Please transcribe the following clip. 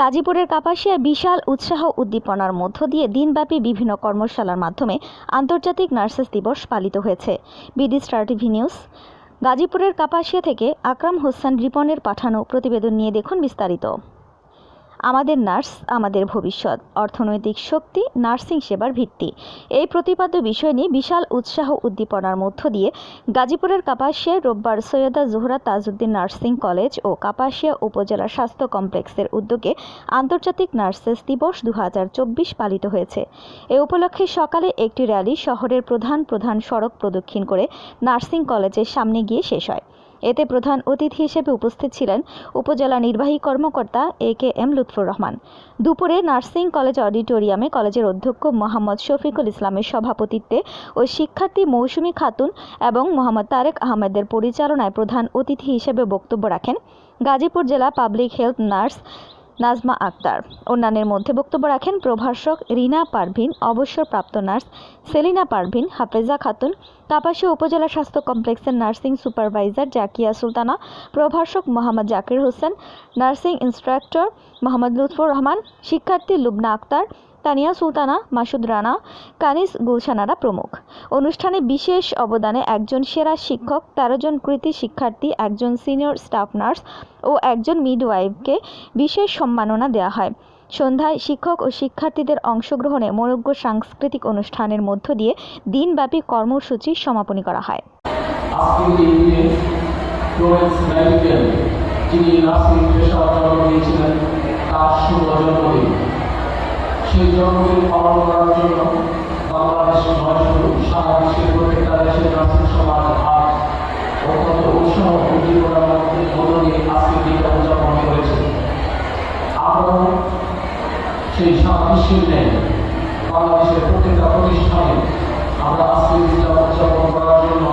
গাজীপুরের কাপাসিয়া বিশাল উৎসাহ উদ্দীপনার মধ্য দিয়ে দিনব্যাপী বিভিন্ন কর্মশালার মাধ্যমে আন্তর্জাতিক নার্সেস দিবস পালিত হয়েছে। বিডি স্টার টিভি নিউজ, গাজীপুরের কাপাসিয়া থেকে আকরাম হোসেন রিপনের পাঠানো প্রতিবেদন নিয়ে দেখুন বিস্তারিত। আমাদের নার্স, আমাদের ভবিষ্যৎ, অর্থনৈতিক শক্তি, নার্সিং সেবার ভিত্তি। এই প্রতিপাদ্য বিষয় নিয়ে বিশাল উৎসাহ উদ্দীপনার মধ্য দিয়ে গাজীপুরের কাপাসিয়ায় রোববার সৈয়দা জোহরা তাজউদ্দিন নার্সিং কলেজ ও কাপাসিয়া উপজেলা স্বাস্থ্য কমপ্লেক্সের উদ্যোগে আন্তর্জাতিক নার্সেস দিবস দু হাজার চব্বিশ পালিত হয়েছে। এ উপলক্ষে সকালে একটি র্যালি শহরের প্রধান প্রধান সড়ক প্রদক্ষিণ করে নার্সিং কলেজের সামনে গিয়ে শেষ হয়। এতে প্রধান অতিথি হিসেবে উপস্থিত ছিলেন উপজেলা নির্বাহী কর্মকর্তা A K M Lutfur Rahman. দুপুরে নার্সিং কলেজ অডিটোরিয়ামে কলেজের অধ্যক্ষ মোহাম্মদ শফিকুল ইসলামের সভাপতিত্বে ও শিক্ষার্থী মৌসুমী খাতুন এবং মোহাম্মদ তারেক আহমেদের পরিচালনায় প্রধান অতিথি হিসেবে বক্তব্য রাখেন গাজীপুর জেলা public health nurse Nazma Akter. অন্যান্যের মধ্যে বক্তব্য রাখেন প্রভাষক রিনা পারভিন, অবসরপ্রাপ্ত নার্স সেলিনা পারভিন, হাফেজা খাতুন তাপাসী উপজেলা স্বাস্থ্য কমপ্লেক্সের নার্সিং সুপারভাইজার জাকিয়া সুলতানা, প্রভাষক মোহাম্মদ জাকির হোসেন, নার্সিং ইন্সট্রাক্টর মোহাম্মদ লুৎফুর রহমান, শিক্ষার্থী লুবনা আক্তার তানিয়া সুলতানা, মাসুদ রানা, কানিস গুলশানারা প্রমুখ। অনুষ্ঠানে বিশেষ অবদানে একজন সেরা শিক্ষক, তেরো জন কৃতি শিক্ষার্থী, একজন সিনিয়র স্টাফ নার্স ও একজন মিডওয়াইফকে বিশেষ সম্মাননা দেওয়া হয়। সন্ধ্যায় শিক্ষক ও শিক্ষার্থীদের অংশগ্রহণে মনোজ্ঞ সাংস্কৃতিক অনুষ্ঠানের মধ্য দিয়ে দিনব্যাপী কর্মসূচি সমাপনী করা হয়। পেশা তার সেই জন্মদিন পালন করার জন্য বাংলাদেশ নয় শুধু সারা বিশ্বের প্রত্যেকটা সমাজ আজ অত্যন্ত উৎসাহ উদ্দীপনার মধ্যে মধ্য দিয়ে আজকের দিনটা করেছে। আমরা সেই সারা বিশ্বের নেই বাংলাদেশের প্রত্যেকটা প্রতিষ্ঠানে আমরা আজকের দিনটা উদযাপন করার জন্য